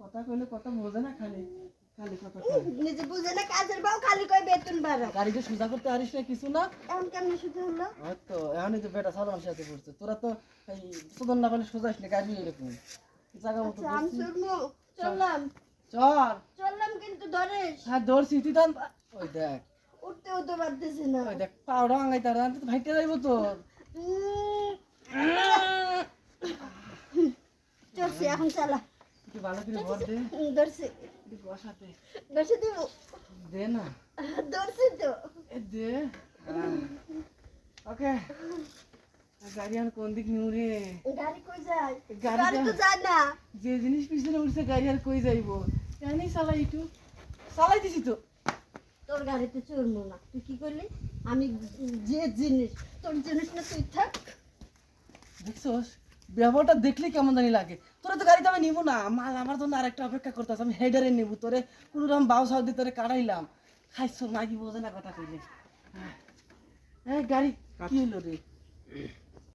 কথা কইলে কথা বোঝে না খালি। খালি কথা নিজে বুঝে না কাজের বাও খালি কয় বেতন বাড়া। গাড়িকে সোজা করতে পারিস না কিছু না। এখন কেমন শুধু হলো? হয়তো এখনই তো বেটা সাধারণ সাথে পড়ছে। তোরা তো এই সুদন না করলে সোজা আসলে গাড়ি এরকম। জায়গা মতো আচ্ছা চললাম। চল। চললাম কিন্তু ধরিস। হ্যাঁ ধরছি। তুই ওই দেখ। উঠতেও তো পারতেছি না। দেখ পাউডা আঙাই তার ভাইতে যাইব তো। চলছি এখন চালা। তুই ভালো করে ভর দে। ধরছি। বসাতে। ধরছি দিব। দে না। ধরছি তো। এ দে। ওকে। গাড়ি আর কোন দিক নিউ রে? গাড়ি কই যায়? গাড়ি তো যায় না। যে জিনিস পিছনে উঠছে গাড়ি আর কই যাইব? জানি চালাই একটু। চালাই দিছি তো। গাড়িতে চড়বো না। তুই কি করলি? আমি যে জিনিস তোর জিনিস না তুই থাক। দেখছোস? ব্যবহারটা দেখলে কেমন জানি লাগে। তোরা তো গাড়িতে আমি নিবো না। আমার আমার জন্য আরেকটা অপেক্ষা করতেছে আমি হেডারে নেব। তোরে কোনো রকম বাউ সাউ দিয়ে তোরে কাটাইলাম। খাইছ মাগি বোঝে না কথা কইলে। হ্যাঁ গাড়ি কি হলো রে?